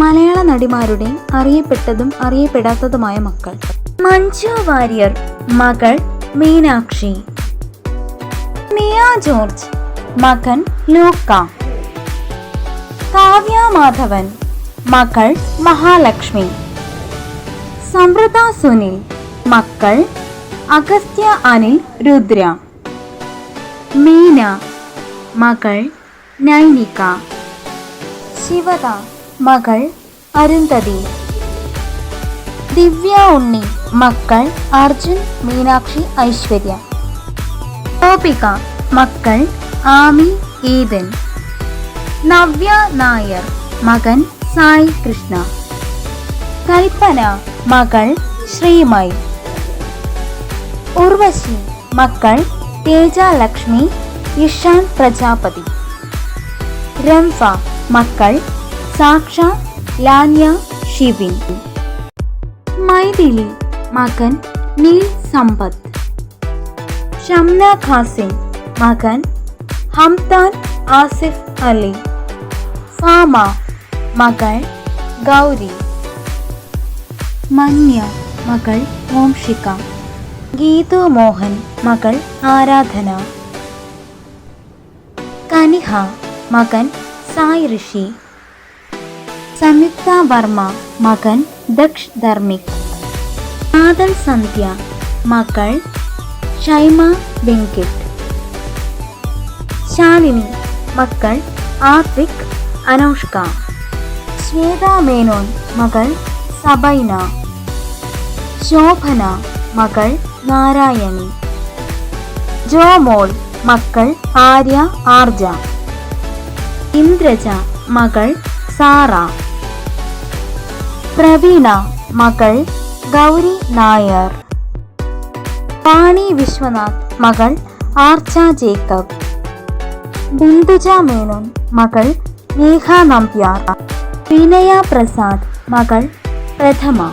മലയാള നടിമാരുടെ അറിയപ്പെട്ടതും അറിയപ്പെടാത്തതുമായ മക്കൾ. മഞ്ജു വാര്യർ മകൾ മീനാക്ഷി. മിയ ജോർജ് മകൻ ലൂക്ക. കാവ്യ മാധവൻ മകൾ മഹാലക്ഷ്മി. സമൃത സുനിൽ മക്കൾ അഗസ്ത്യ അനിൽ രുദ്ര. മീന മകൾ നൈനിക. ശിവദ മകൾ അരുന്ധതി. ദിവ്യ ഉണ്ണി മക്കൾ അർജുൻ മീനാക്ഷി ഐശ്വര്യ. ഗോപിക മക്കൾ ആമി ഈദൻ നവ്യ നായർ മകൻ സായി കൃഷ്ണ. കൽപ്പന മകൾ ശ്രീമൈ. ഉർവശി മക്കൾ തേജ ലക്ഷ്മി ഇഷാൻ പ്രജാപതി. രംഫ മക്കൾ സാക്ഷ ലാന്യ ഷിബിൻ മൈഥിലി മകൻ നീൽ സമ്പത്ത് ഷംന ഖാസിം മകൻ ഹംതാൻ ആസിഫ് അലി ഫാമ മകൾ ഗൗരി മന്യ മകൾ ഓംഷിക ഗീതു മോഹൻ മകൾ ആരാധന കനിഹ മകൻ സായി ഋഷി സംയുക്ത വർമ്മ മകൻ ദക്ഷ് ധർമ്മിക്. ആദൽ സന്ധ്യ മകൾ ഷൈമ വെങ്കിട്ട്. ശാലിനി മക്കൾ ആത്വിക് അനൗഷ്ക. ശ്വേത മേനോൻ മകൾ സബൈന. ശോഭന മകൾ നാരായണി. ജോമോൾ മക്കൾ ആര്യ ആർജ. ഇന്ദ്രജ മകൾ സാറ. പ്രവീണ മകൾ ഗൗരി നായർ. പാണി വിശ്വനാഥ് മകൾ ആർച്ച ജേക്കബ്. ബിന്ദുജ മേനോൻ മകൾ നേഹ നമ്പ്യാർ. വിനയ പ്രസാദ് മകൾ പ്രഥമ.